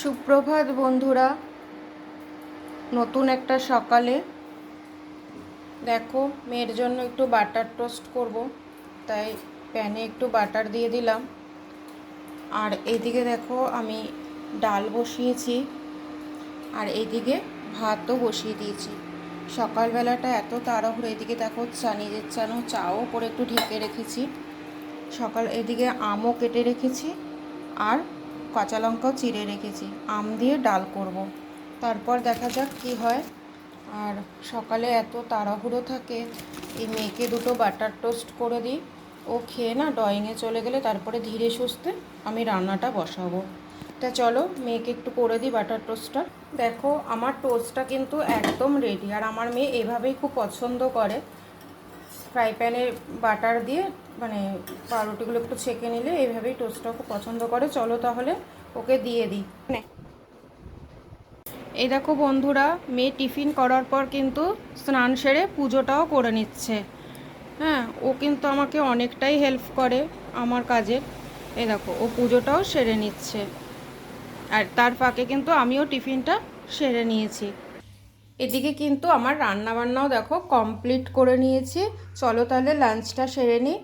সুপ্রভাত বন্ধুরা, নতুন একটা সকালে। দেখো, মেয়ের জন্য একটু বাটার টোস্ট করব, তাই প্যানে একটু বাটার দিয়ে দিলাম। আর এইদিকে দেখো, আমি ডাল বসিয়েছি, আর এইদিকে ভাতও বসিয়ে দিয়েছি। সকালবেলাটা এত তাড়াহুড়ো এদিকে দেখো চা নিজের চানো চাও করে একটু ঢেকে রেখেছি। সকাল এদিকে আমও কেটে রেখেছি, আর কাঁচা লঙ্কাও চিড়ে রেখেছি, আম দিয়ে ডাল করব। তারপর দেখা যাক কি হয়। আর সকালে এত তাড়াহুড়ো থাকে, এই মেয়েকে দুটো বাটার টোস্ট করে দিই। ও খেয়ে না ড্রয়িংয়ে চলে গেলে তারপরে ধীরে সুস্থে আমি রান্নাটা বসাবো। তা চলো, মেয়েকে একটু করে দিই বাটার টোস্টটা। দেখো, আমার টোস্টটা কিন্তু একদম রেডি আর আমার মেয়ে এভাবেই খুব পছন্দ করে। ফ্রাই প্যানে বাটার দিয়ে মানে পাউরুটিগুলো একটু ছেঁকে নিলে এইভাবেই টোস্টটা খুব পছন্দ করে। চলো তাহলে ওকে দিয়ে দিই। এই দেখো বন্ধুরা, মেয়ে টিফিন করার পর কিন্তু স্নান সেরে পুজোটাও করে নিচ্ছে। হ্যাঁ ও কিন্তু আমাকে অনেকটাই হেল্প করে আমার কাজে। এই দেখো, ও পুজোটাও সেরে নিচ্ছে। আর তার ফাঁকে কিন্তু আমিও টিফিনটা সেরে নিয়েছি। এদিকে কিন্তু আমার রান্না বান্নাও দেখো কমপ্লিট করে নিয়েছি। চলো তাহলে লাঞ্চটা সেরে নিই